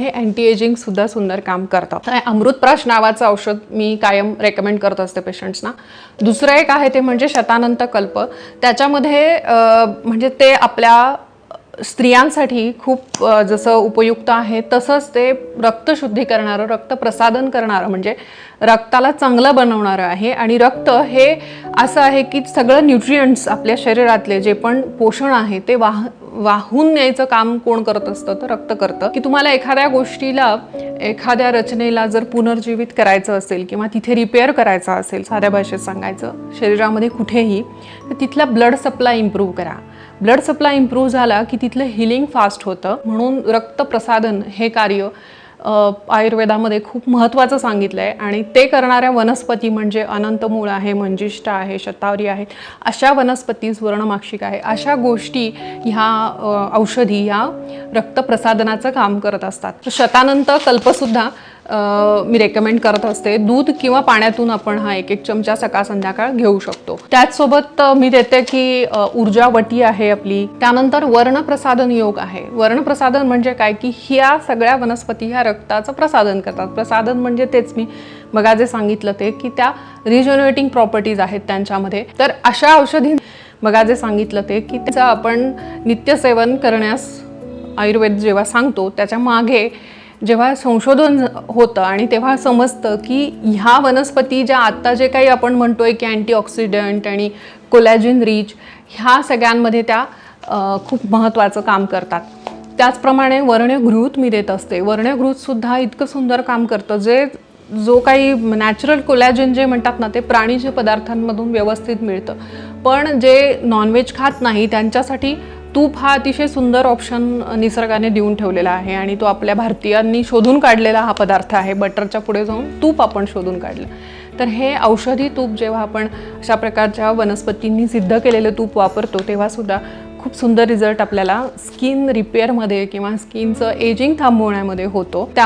हे anti ageing सुद्धा सुंदर काम करतात. अमृतप्राश नावाचं औषध मी कायम रेकमेंड करत असते पेशंट्सना दुसरं एक आहे ते म्हणजे शतानंत कल्प. त्याच्यामध्ये म्हणजे ते आपल्या स्त्रियांसाठी खूप जसं उपयुक्त आहे तसंच ते रक्तशुद्धी करणारं रक्त प्रसादन करणारं म्हणजे रक्ताला चांगलं बनवणारं आहे. आणि रक्त हे असं आहे की सगळं न्यूट्रियंट्स आपल्या शरीरातले जे पण पोषण आहे ते वाह वाहून न्यायचं काम कोण करत असतं तर रक्त करतं. की तुम्हाला एखाद्या गोष्टीला एखाद्या रचनेला जर पुनर्जीवित करायचं असेल किंवा तिथे रिपेअर करायचं असेल साध्या भाषेत सांगायचं शरीरामध्ये कुठेही तर तिथला ब्लड सप्लाय इम्प्रूव्ह करा. ब्लड सप्लाय इम्प्रूव्ह झाला की तिथलं हिलिंग फास्ट होतं म्हणून रक्तप्रसादन हे कार्य आयुर्वेदामध्ये खूप महत्त्वाचं सांगितलं आहे आणि ते करणाऱ्या वनस्पती म्हणजे अनंतमूळ आहे मंजिष्ठ आहे शतावरी आहे अशा वनस्पती सुवर्णमाक्षिक आहे. अशा गोष्टी ह्या औषधी ह्या रक्तप्रसादनाचं काम करत असतात. तर शतानंत कल्पसुद्धा मी रेकमेंड करत असते दूध किंवा पाण्यातून आपण हा एक एक चमचा सकाळ संध्याकाळ घेऊ शकतो. त्याचसोबत मी देते की ऊर्जावटी आहे आपली. त्यानंतर वर्णप्रसादन योग आहे. वर्णप्रसादन म्हणजे काय? की ह्या सगळ्या वनस्पती ह्या रक्ताचं प्रसादन करतात. प्रसादन म्हणजे तेच मी बघा जे सांगितलं ते की त्या रिजनरेटिंग प्रॉपर्टीज आहेत त्यांच्यामध्ये. तर अशा औषधी बघा जे सांगितलं ते की त्याचं आपण नित्यसेवन करण्यास आयुर्वेद जेव्हा सांगतो त्याच्यामागे जेव्हा संशोधन होतं आणि तेव्हा समजतं की ह्या वनस्पती ज्या आत्ता जे काही आपण म्हणतोय की अँटीऑक्सिडंट आणि कोलॅजिन रिच ह्या सगळ्यांमध्ये त्या खूप महत्त्वाचं काम करतात. त्याचप्रमाणे वर्ण्यघृत मी देत असते. वर्ण्यघृतसुद्धा इतकं सुंदर काम करतं. जे जो काही नॅचरल कोलॅजन जे म्हणतात ना ते प्राणीच्या पदार्थांमधून व्यवस्थित मिळतं. पण जे नॉनव्हेज खात नाही त्यांच्यासाठी तूप हा अतिशय सुंदर ऑप्शन निसर्गाने देऊन ठेवलेला आहे आणि तो आपल्या भारतीयांनी शोधून काढलेला हा पदार्थ आहे. बटरच्या पुढे जाऊन तूप आपण शोधून काढलं. तर हे औषधी तूप जेव्हा आपण अशा प्रकारच्या वनस्पतींनी सिद्ध केलेलं तूप वापरतो तेव्हा सुद्धा खूप सुंदर रिझल्ट आपल्याला स्किन रिपेअरमध्ये किंवा स्किनचं एजिंग थांबवण्यामध्ये होतो. त्या